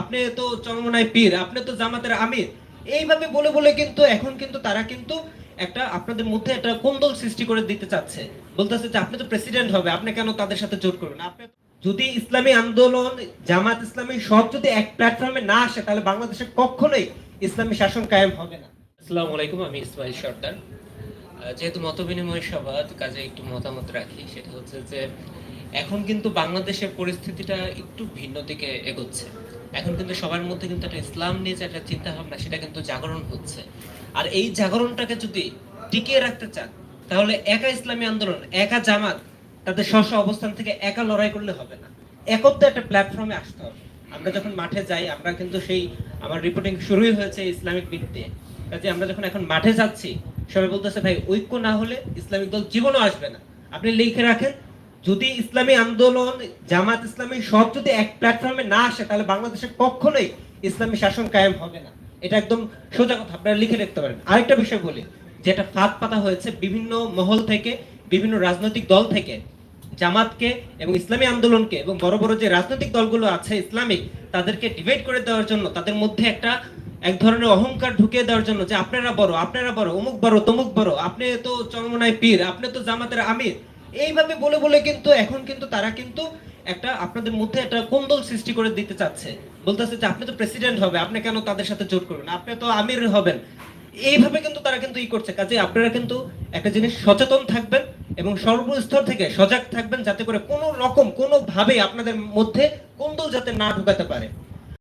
আপনি তো চরমনায় পীর, আপনি তো জামাতের আমির। এইভাবে বলে বলে কিন্তু এখন কিন্তু তারা কিন্তু একটা আপনাদের মধ্যে একটা কোন্দল সৃষ্টি করে দিতে চাচ্ছে। বলতেছে যে আপনি তো প্রেসিডেন্ট হবে, আপনি কেন তাদের সাথে জোট করবেন? আপনি যদি ইসলামী আন্দোলন, জামাত ইসলামী সব যদি এক প্ল্যাটফর্মে না আসে, তাহলে বাংলাদেশে কখনোই ইসলামী শাসন কায়েম হবে না। আসসালামু আলাইকুম, আমি ইসমাইল সর্দার। যেহেতু মত বিনিময় সভা কাজে একটু মতামত রাখি। সেটা হচ্ছে যে, এখন কিন্তু বাংলাদেশের পরিস্থিতিটা একটু ভিন্ন দিকে এগোচ্ছে। এখন কিন্তু সবার মধ্যে কিন্তু একটা ইসলাম নিয়ে যে একটা চিন্তা ভাবনা সেটা কিন্তু জাগরণ হচ্ছে। আর এই জাগরণটাকে যদি টিকিয়ে রাখতে চান, তাহলে একা ইসলামী আন্দোলন, একা জামাত, তাদের স্ব অবস্থান থেকে একা লড়াই করলে হবে না। একত্রে একটা প্ল্যাটফর্মে আসতে হবে। আমরা যখন মাঠে যাই, আমরা কিন্তু সেই, আমার রিপোর্টিং শুরুই হয়েছে ইসলামিক দিয়ে কাজে আমরা যখন এখন মাঠে যাচ্ছি, সবাই বলতেছে, ভাই, ঐক্য না হলে ইসলামিক দল জীবনও আসবে না। আপনি লিখে রাখেন যদি ইসলামী আন্দোলন, জামাত ইসলামী সব যদি এক প্ল্যাটফর্মে না আসে, তাহলে বাংলাদেশে কখনোই ইসলামী শাসন কায়েম হবে না। এটা একদম সোজা কথা, আপনারা লিখে রাখতে পারেন। আরেকটা বিষয় বলি, যেটা ফাঁদ পাতা হয়েছে বিভিন্ন মহল থেকে, বিভিন্ন রাজনৈতিক দল থেকে, জামাতকে এবং ইসলামী আন্দোলনকে এবং বড় বড় যে রাজনৈতিক দলগুলো আছে, ইসলামিক, তাদেরকে ডিভাইড করে দেওয়ার জন্য, তাদের মধ্যে একটা এক ধরনের অহংকার ঢুকিয়ে দেওয়ার জন্য যে, আপনারা বড় আপনারা বড়, অমুক বড়, তমুক বড়, আপনি তো চরমনায় পীর, আপনি তো জামাতের আমির এইভাবে বলে বলে কিন্তু এখন কিন্তু তারা কিন্তু একটা আপনাদের মধ্যে একটা কোন্দল সৃষ্টি করে দিতে চাচ্ছে। বলতেছে যে আপনি তো প্রেসিডেন্ট হবে, আপনি কেন তাদের সাথে জোট করবেন? আপনি তো আমির হবেন। এইভাবে কিন্তু তারা কিন্তু ই করছে। কাজে আপনারা কিন্তু একটা জিনিস সচেতন থাকবেন এবং সর্বস্তর থেকে সজাগ থাকবেন যাতে করে কোনো রকম কোনো ভাবে আপনাদের মধ্যে কোন্দল যাতে না ঢুকাতে পারে।